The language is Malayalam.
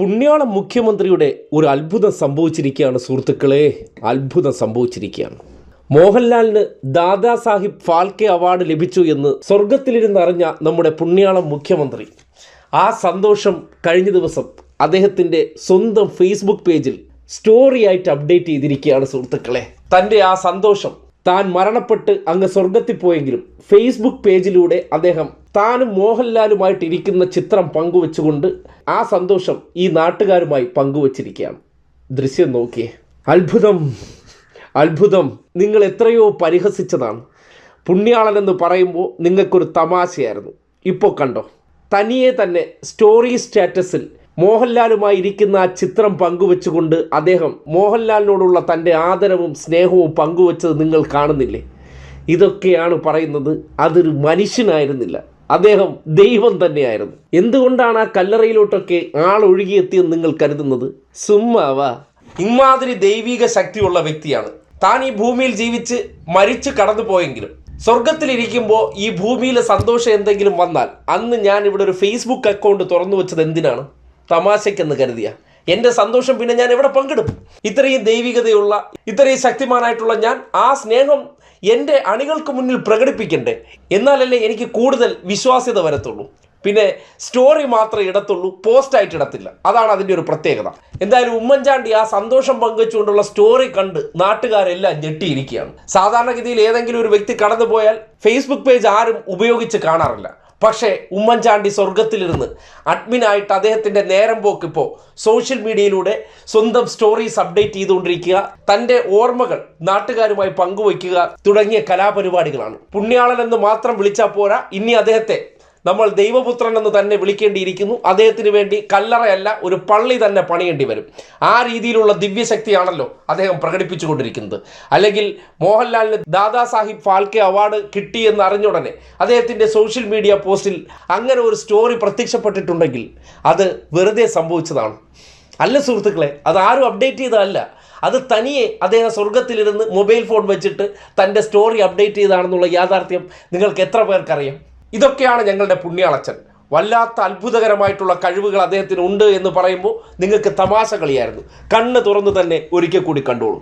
പുണ്യാള മുഖ്യമന്ത്രിയുടെ ഒരു അത്ഭുതം സംഭവിച്ചിരിക്കുകയാണ് സുഹൃത്തുക്കളെ. അത്ഭുതം സംഭവിച്ചിരിക്കുകയാണ്. മോഹൻലാലിന് ദാദാ സാഹിബ് ഫാൽക്കെ അവാർഡ് ലഭിച്ചു എന്ന് സ്വർഗത്തിലിരുന്നറിഞ്ഞ നമ്മുടെ പുണ്യാളം മുഖ്യമന്ത്രി. ആ സന്തോഷം കഴിഞ്ഞ ദിവസം അദ്ദേഹത്തിന്റെ സ്വന്തം ഫേസ്ബുക്ക് പേജിൽ സ്റ്റോറിയായിട്ട് അപ്ഡേറ്റ് ചെയ്തിരിക്കുകയാണ് സുഹൃത്തുക്കളെ. തന്റെ ആ സന്തോഷം താൻ മരണപ്പെട്ട് അങ്ങ് സ്വർഗത്തിൽ പോയെങ്കിലും ഫേസ്ബുക്ക് പേജിലൂടെ അദ്ദേഹം താനും മോഹൻലാലുമായിട്ട് ഇരിക്കുന്ന ചിത്രം പങ്കുവെച്ചുകൊണ്ട് ആ സന്തോഷം ഈ നാട്ടുകാരുമായി പങ്കുവച്ചിരിക്കുകയാണ്. ദൃശ്യം നോക്കിയേ. അത്ഭുതം. അത്ഭുതം. നിങ്ങൾ എത്രയോ പരിഹസിച്ചതാണ്. പുണ്യാളൻ എന്ന് പറയുമ്പോൾ നിങ്ങൾക്കൊരു തമാശയായിരുന്നു. ഇപ്പോൾ കണ്ടോ? തനിയെ തന്നെ സ്റ്റോറി സ്റ്റാറ്റസിൽ മോഹൻലാലുമായി ഇരിക്കുന്ന ആ ചിത്രം പങ്കുവെച്ചുകൊണ്ട് അദ്ദേഹം മോഹൻലാലിനോടുള്ള തന്റെ ആദരവും സ്നേഹവും പങ്കുവെച്ചത് നിങ്ങൾ കാണുന്നില്ലേ? ഇതൊക്കെയാണ് പറയുന്നത്. അതൊരു മനുഷ്യനായിരുന്നില്ല. അദ്ദേഹം ദൈവം തന്നെയായിരുന്നു. എന്തുകൊണ്ടാണ് ആ കല്ലറയിലോട്ടൊക്കെ ആളൊഴുകിയെത്തിയെന്ന് നിങ്ങൾ കരുതുന്നത്? സുമ്മാവാ. ഇമാതിരി ദൈവിക ശക്തിയുള്ള വ്യക്തിയാണ്. താൻ ഈ ഭൂമിയിൽ ജീവിച്ച് മരിച്ചു കടന്നു പോയെങ്കിലും സ്വർഗത്തിലിരിക്കുമ്പോൾ ഈ ഭൂമിയിലെ സന്തോഷം എന്തെങ്കിലും വന്നാൽ അന്ന് ഞാൻ ഇവിടെ ഒരു ഫേസ്ബുക്ക് അക്കൗണ്ട് തുറന്നു വെച്ചത് എന്തിനാണ്? തമാശയ്ക്കെന്ന് കരുതിയ. എന്റെ സന്തോഷം പിന്നെ ഞാൻ എവിടെ പങ്കിടും? ഇത്രയും ദൈവികതയുള്ള ഇത്രയും ശക്തിമാനായിട്ടുള്ള ഞാൻ ആ സ്നേഹം എന്റെ അണികൾക്ക് മുന്നിൽ പ്രകടിപ്പിക്കണ്ടേ? എന്നാലല്ലേ എനിക്ക് കൂടുതൽ വിശ്വാസ്യത വരത്തുള്ളൂ. പിന്നെ സ്റ്റോറി മാത്രമേ ഇടത്തുള്ളൂ പോസ്റ്റായിട്ട് ഇടത്തില്ല. അതാണ് അതിന്റെ ഒരു പ്രത്യേകത. എന്തായാലും ഉമ്മൻചാണ്ടി ആ സന്തോഷം പങ്കുവെച്ചുകൊണ്ടുള്ള സ്റ്റോറി കണ്ട് നാട്ടുകാരെല്ലാം ഞെട്ടിയിരിക്കുകയാണ്. സാധാരണഗതിയിൽ ഏതെങ്കിലും ഒരു വ്യക്തി കടന്നുപോയാൽ ഫേസ്ബുക്ക് പേജ് ആരും ഉപയോഗിച്ച് കാണാറില്ല. പക്ഷേ ഉമ്മൻചാണ്ടി സ്വർഗത്തിലിരുന്ന് അഡ്മിനായിട്ട് അദ്ദേഹത്തിന്റെ നേരം പോക്കിപ്പോൾ സോഷ്യൽ മീഡിയയിലൂടെ സ്വന്തം സ്റ്റോറീസ് അപ്ഡേറ്റ് ചെയ്തുകൊണ്ടിരിക്കുക തന്റെ ഓർമ്മകൾ നാട്ടുകാരുമായി പങ്കുവയ്ക്കുക തുടങ്ങിയ കലാപരിപാടികളാണ്. പുണ്യാളൻ എന്ന് മാത്രം വിളിച്ചാൽ പോരാ ഇനി അദ്ദേഹത്തെ നമ്മൾ ദൈവപുത്രൻ എന്ന് തന്നെ വിളിക്കേണ്ടിയിരിക്കുന്നു. അദ്ദേഹത്തിന് വേണ്ടി കല്ലറയല്ല ഒരു പള്ളി തന്നെ പണിയേണ്ടി വരും. ആ രീതിയിലുള്ള ദിവ്യശക്തിയാണല്ലോ അദ്ദേഹം പ്രകടിപ്പിച്ചുകൊണ്ടിരിക്കുന്നത്. അല്ലെങ്കിൽ മോഹൻലാലിന് ദാദാസാഹിബ് ഫാൽക്കെ അവാർഡ് കിട്ടിയെന്ന് അറിഞ്ഞുടനെ അദ്ദേഹത്തിന്റെ സോഷ്യൽ മീഡിയ പോസ്റ്റിൽ അങ്ങനെ ഒരു സ്റ്റോറി പ്രത്യക്ഷപ്പെട്ടിട്ടുണ്ടെങ്കിൽ അത് വെറുതെ സംഭവിച്ചതാണ്. അല്ല സുഹൃത്തുക്കളെ അത് ആരും അപ്ഡേറ്റ് ചെയ്തതല്ല. അത് തനിയെ അദ്ദേഹം സ്വർഗത്തിലിരുന്ന് മൊബൈൽ ഫോൺ വെച്ചിട്ട് തന്റെ സ്റ്റോറി അപ്ഡേറ്റ് ചെയ്താണെന്നുള്ള യാഥാർത്ഥ്യം നിങ്ങൾക്ക് എത്ര പേർക്കറിയാം? ഇതൊക്കെയാണ് ഞങ്ങളുടെ പുണ്യാളച്ചൻ. വല്ലാത്ത അത്ഭുതകരമായിട്ടുള്ള കഴിവുകൾ അദ്ദേഹത്തിന് ഉണ്ട് എന്ന് പറയുമ്പോൾ നിങ്ങൾക്ക് തമാശ കളിയായിരുന്നു. കണ്ണ് തുറന്ന് തന്നെ ഒരിക്കൽ കൂടി കണ്ടോളൂ.